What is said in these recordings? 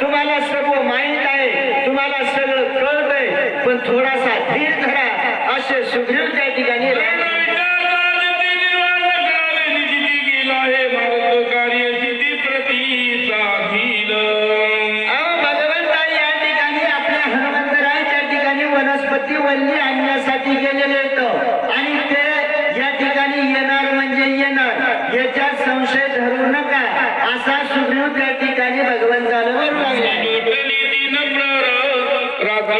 तुम्हाला सर्व माहीत आहे तुम्हाला सगळं कळत आहे पण थोडासा धीर धरा. असे सुग्रीव त्या ठिकाणी अहो, भगवंता या ठिकाणी आपल्या हनुमंतराच्या ठिकाणी वनस्पती वल्ली आणण्यासाठी गेलेले आहेत. आणि ते या ठिकाणी येणार म्हणजे येणार. याच्यात संशय धरू नका. असा सुग्रीव त्या ठिकाणी भगवंताला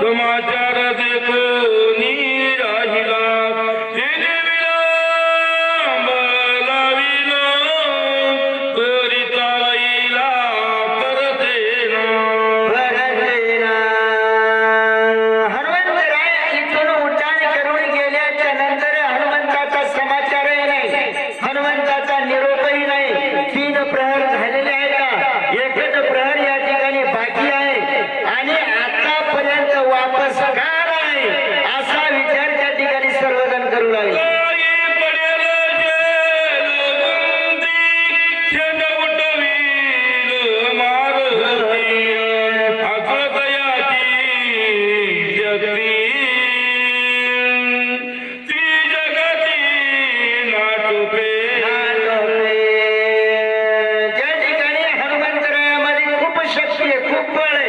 समाचार देखो नी। ಒಬ್ಬಳ